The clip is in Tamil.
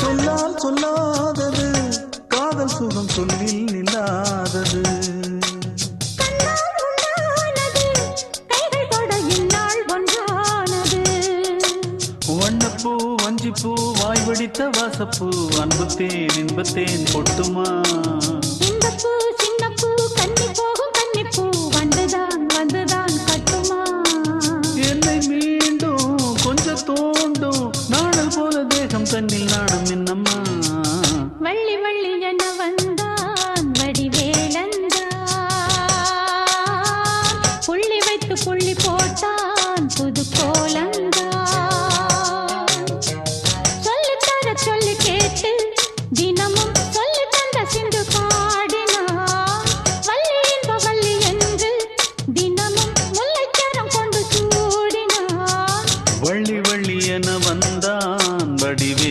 சொன்னால் சொல்லாதது காதல் சுகம் சொல்லில் வண்ணப்பூ வஞ்சிப்பூ வாய் வடித்த வாசப்பூ அன்பத்தேன் இன்பத்தேன் கொட்டுமா கண்ணில் நாணம் என்னம்மா வள்ளி வள்ளி என வந்தான் வடிவேலந்தான். புள்ளி வைத்து புள்ளி போட்டான் புது கோலந்தான். சொல்லு தர சொல்லு கேட்டு தினமும் சொல்லு தந்த சிந்து பாடினான். வள்ளி இன்ப வள்ளி வள்ளி வள்ளி என வந்தான் வடிவே